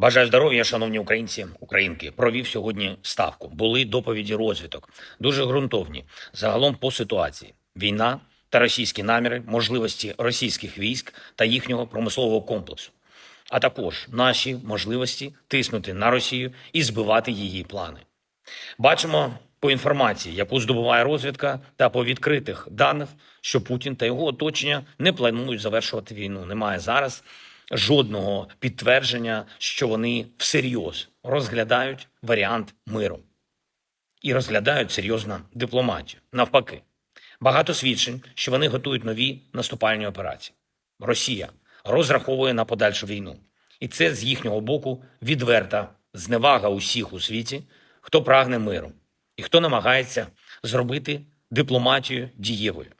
Бажаю здоров'я, шановні українці, українки. Провів сьогодні ставку. Були доповіді розвиток, дуже ґрунтовні. Загалом по ситуації: війна та російські наміри, можливості російських військ та їхнього промислового комплексу, а також наші можливості тиснути на Росію і збивати її плани. Бачимо по інформації, яку здобуває розвідка, та по відкритих даних, що Путін та його оточення не планують завершувати війну. Немає зараз жодного підтвердження, що вони всерйоз розглядають варіант миру і розглядають серйозно дипломатію. Навпаки, багато свідчень, що вони готують нові наступальні операції. Росія розраховує на подальшу війну, і це з їхнього боку відверта зневага усіх у світі, хто прагне миру і хто намагається зробити дипломатію дієвою.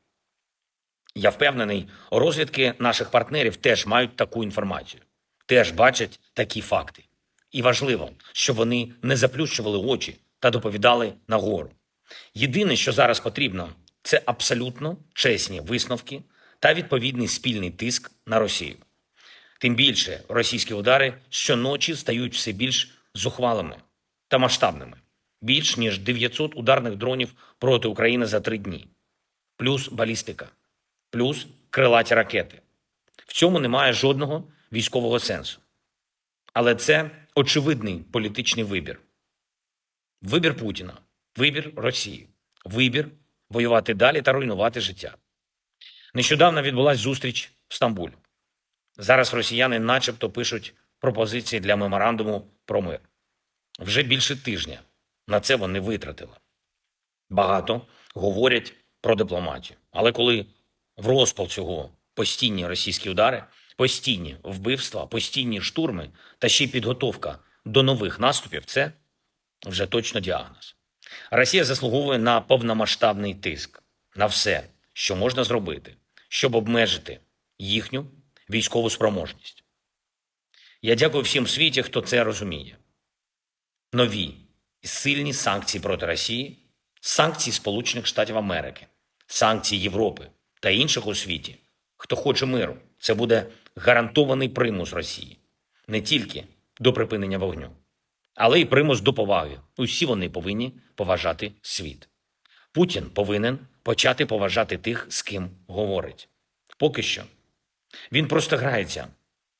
Я впевнений, розвідки наших партнерів теж мають таку інформацію, теж бачать такі факти. І важливо, щоб вони не заплющували очі та доповідали нагору. Єдине, що зараз потрібно, це абсолютно чесні висновки та відповідний спільний тиск на Росію. Тим більше російські удари щоночі стають все більш зухвалими та масштабними. Більш ніж 900 ударних дронів проти України за три дні, плюс балістика, плюс крилаті ракети. В цьому немає жодного військового сенсу. Але це очевидний політичний вибір. Вибір Путіна, вибір Росії, вибір воювати далі та руйнувати життя. Нещодавно відбулася зустріч в Стамбулі. Зараз росіяни начебто пишуть пропозиції для меморандуму про мир. Вже більше тижня на це вони витратили. Багато говорять про дипломатію. Але коли в розпал цього постійні російські удари, постійні вбивства, постійні штурми та ще й підготовка до нових наступів, це вже точно діагноз. Росія заслуговує на повномасштабний тиск на все, що можна зробити, щоб обмежити їхню військову спроможність. Я дякую всім в світі, хто це розуміє. Нові і сильні санкції проти Росії, санкції Сполучених Штатів Америки, санкції Європи та інших у світі, хто хоче миру. Це буде гарантований примус Росії не тільки до припинення вогню, але й примус до поваги. Усі вони повинні поважати світ. Путін повинен почати поважати тих, з ким говорить. Поки що він просто грається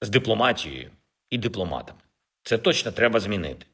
з дипломатією і дипломатами. Це точно треба змінити.